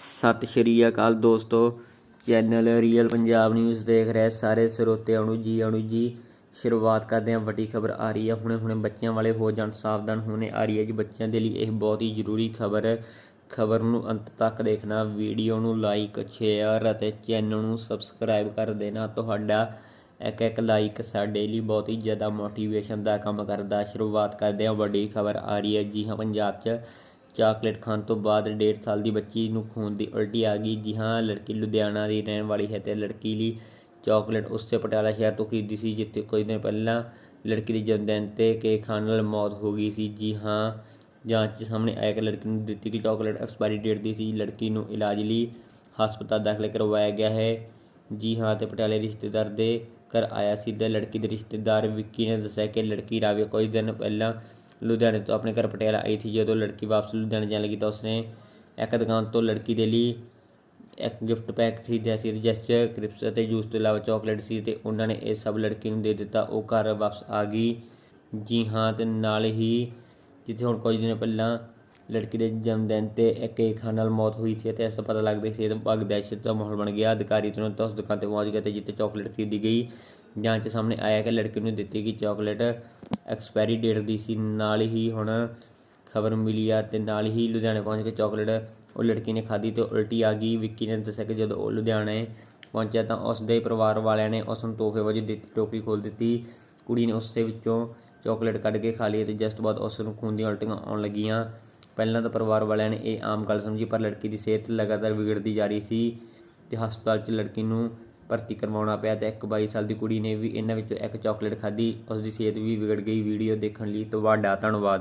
ਸਤਿ ਸ਼੍ਰੀ ਅਕਾਲ ਦੋਸਤੋ, channel real Punjab news ਦੇਖ ਰਹੇ ਸਾਰੇ ਸਰੋਤਿਆਂ ਨੂੰ ਜੀ ਆਣੂ ਜੀ। ਸ਼ੁਰੂਆਤ ਕਰਦੇ ਹਾਂ, ਵੱਡੀ ਖਬਰ ਆ ਰਹੀ ਹੈ। ਹੁਣੇ ਹੁਣੇ ਬੱਚਿਆਂ ਵਾਲੇ ਹੋ ਜਾਣ ਸਾਵਧਾਨ। ਹੁਣੇ ਆ ਰਹੀ ਹੈ ਜੀ ਬੱਚਿਆਂ ਦੇ ਲਈ ਇਹ ਬਹੁਤ ਹੀ ਜ਼ਰੂਰੀ ਖਬਰ। ਹੈ ਖਬਰ ਨੂੰ ਅੰਤ ਤੱਕ ਦੇਖਣਾ, ਵੀਡੀਓ ਨੂੰ ਲਾਈਕ ਸ਼ੇਅਰ ਅਤੇ ਚੈਨਲ ਨੂੰ ਸਬਸਕ੍ਰਾਈਬ ਕਰ ਦੇਣਾ। ਤੁਹਾਡਾ ਇੱਕ ਇੱਕ ਲਾਈਕ ਸਾਡੇ ਲਈ ਬਹੁਤ ਹੀ ਜ਼ਿਆਦਾ ਮੋਟੀਵੇਸ਼ਨ ਦਾ ਕੰਮ ਕਰਦਾ। ਸ਼ੁਰੂਆਤ ਕਰਦੇ ਹਾਂ, ਵੱਡੀ ਖਬਰ ਆ ਰਹੀ ਹੈ ਜੀ ਹਾਂ ਪੰਜਾਬ 'ਚ। ਚਾਕਲੇਟ ਖਾਣ ਤੋਂ ਬਾਅਦ ਡੇਢ ਸਾਲ ਦੀ ਬੱਚੀ ਨੂੰ ਖੂਨ ਦੀ ਉਲਟੀ ਆ ਗਈ। ਜੀ ਹਾਂ, ਲੜਕੀ ਲੁਧਿਆਣਾ ਦੀ ਰਹਿਣ ਵਾਲੀ ਹੈ ਤੇ ਲੜਕੀ ਲਈ ਚਾਕਲੇਟ ਉਸੇ ਪਟਿਆਲਾ ਸ਼ਹਿਰ ਤੋਂ ਖਰੀਦੀ ਸੀ, ਜਿੱਥੇ ਕੁਝ ਦਿਨ ਪਹਿਲਾਂ ਲੜਕੀ ਦੇ ਜਨਮਦਿਨ ਤੇ ਕੇਕ ਖਾਣ ਨਾਲ ਮੌਤ ਹੋ ਗਈ ਸੀ। ਜੀ ਹਾਂ, ਜਾਂਚ 'ਚ ਸਾਹਮਣੇ ਆਇਆ ਕਿ ਲੜਕੀ ਨੂੰ ਦਿੱਤੀ ਗਈ ਚਾਕਲੇਟ ਐਕਸਪਾਇਰੀ ਡੇਟ ਦੀ ਸੀ। ਲੜਕੀ ਨੂੰ ਇਲਾਜ ਲਈ ਹਸਪਤਾਲ ਦਾਖਲ ਕਰਵਾਇਆ ਗਿਆ ਹੈ। ਜੀ ਹਾਂ ਤੇ ਪਟਿਆਲੇ ਰਿਸ਼ਤੇਦਾਰ ਦੇ ਘਰ ਆਇਆ ਸੀ ਤੇ ਲੜਕੀ ਦੇ ਰਿਸ਼ਤੇਦਾਰ ਵਿੱਕੀ ਨੇ ਦੱਸਿਆ ਕਿ ਲੜਕੀ ਰਾਵੀ ਕੁਝ ਦਿਨ ਪਹਿਲਾਂ ਲੁਧਿਆਣੇ ਤੋਂ ਆਪਣੇ ਘਰ ਪਟਿਆਲਾ ਆਈ ਸੀ ਜਦੋਂ ਲੜਕੀ ਵਾਪਸ ਲੁਧਿਆਣੇ ਜਾਣ ਲੱਗੀ ਤਾਂ ਉਸਨੇ ਇੱਕ ਦੁਕਾਨ ਤੋਂ ਲੜਕੀ ਦੇ ਲਈ ਇੱਕ ਗਿਫਟ ਪੈਕ ਖਰੀਦਿਆ ਸੀ। ਜਿਸ 'ਚ ਕ੍ਰਿਪਸ ਅਤੇ ਜੂਸ ਤੋਂ ਇਲਾਵਾ ਚਾਕਲੇਟ ਸੀ ਤੇ ਉਹਨਾਂ ਨੇ ਇਹ ਸਭ ਲੜਕੀ ਨੂੰ ਦੇ ਦਿੱਤਾ। ਉਹ ਘਰ ਵਾਪਸ ਆ ਗਈ। ਜੀ ਹਾਂ, ਤੇ ਨਾਲ ਹੀ ਜਿੱਥੇ ਹੁਣ ਕੁਝ ਦਿਨ ਪਹਿਲਾਂ ਲੜਕੀ ਦੇ ਜਨਮ ਦਿਨ ਤੇ ਇੱਕ ਕੇਕ ਖਾਣ ਨਾਲ ਮੌਤ ਹੋਈ ਸੀ ਤੇ ਇਸ ਤੋਂ ਪਤਾ ਲੱਗਦਾ ਸੀ ਤੇ ਦਹਿਸ਼ਤ ਦਾ ਮਾਹੌਲ ਬਣ ਗਿਆ। ਅਧਿਕਾਰੀ ਤੁਰੰਤ ਉਸ ਦੁਕਾਨ ਤੇ ਪਹੁੰਚ ਗਏ ਤੇ ਜਿੱਥੇ ਚਾਕਲੇਟ ਖਰੀਦੀ ਗਈ। ਜਾਂਚ ਸਾਹਮਣੇ ਆਇਆ ਕਿ ਲੜਕੀ ਨੂੰ ਦਿੱਤੀ ਗਈ ਚਾਕਲੇਟ ਐਕਸਪਾਇਰੀ ਡੇਟ ਦੀ ਸੀ, ਨਾਲ ਹੀ ਹੁਣ ਖਬਰ ਮਿਲੀ ਆ ਤੇ ਨਾਲ ਹੀ ਲੁਧਿਆਣੇ ਪਹੁੰਚ ਕੇ ਚਾਕਲੇਟ ਉਹ ਲੜਕੀ ਨੇ ਖਾਧੀ ਤੇ ਉਲਟੀ ਆ ਗਈ। ਵਿੱਕੀ ਨੇ ਦੱਸਿਆ ਕਿ ਜਦੋਂ ਉਹ ਲੁਧਿਆਣੇ ਪਹੁੰਚਿਆ ਤਾਂ ਉਸ ਦੇ ਪਰਿਵਾਰ ਵਾਲਿਆਂ ਨੇ ਉਸ ਨੂੰ ਤੋਹਫੇ ਵਜੋਂ ਦਿੱਤੀ ਟੋਕਰੀ ਖੋਲ ਦਿੱਤੀ। ਕੁੜੀ ਨੇ ਉਸੇ ਵਿੱਚੋਂ ਚਾਕਲੇਟ ਕੱਢ ਕੇ ਖਾ ਲਈ ਤੇ ਜਿਸ ਤੋਂ ਬਾਅਦ ਉਸ ਨੂੰ ਖੂਨ ਦੀਆਂ ਉਲਟੀਆਂ ਆਉਣ ਲੱਗੀਆਂ। ਪਹਿਲਾਂ ਤਾਂ ਪਰਿਵਾਰ ਵਾਲਿਆਂ ਨੇ ਇਹ ਆਮ ਗੱਲ ਸਮਝੀ, ਪਰ ਲੜਕੀ ਦੀ ਸਿਹਤ ਲਗਾਤਾਰ ਵਿਗੜਦੀ ਜਾ ਰਹੀ ਸੀ ਤੇ ਹਸਪਤਾਲ 'ਚ ਲੜਕੀ ਨੂੰ ਭਰਤੀ ਕਰਵਾਉਣਾ ਪਿਆ ਤੇ ਇੱਕ 22 ਸਾਲ ਦੀ ਕੁੜੀ ਨੇ ਵੀ ਇਹਨਾਂ ਵਿੱਚੋਂ ਇੱਕ ਚਾਕਲੇਟ ਖਾਧੀ ਉਸ ਦੀ ਸਿਹਤ ਵੀ ਵਿਗੜ ਗਈ। ਵੀਡੀਓ ਦੇਖਣ ਲਈ ਤੁਹਾਡਾ ਧੰਨਵਾਦ।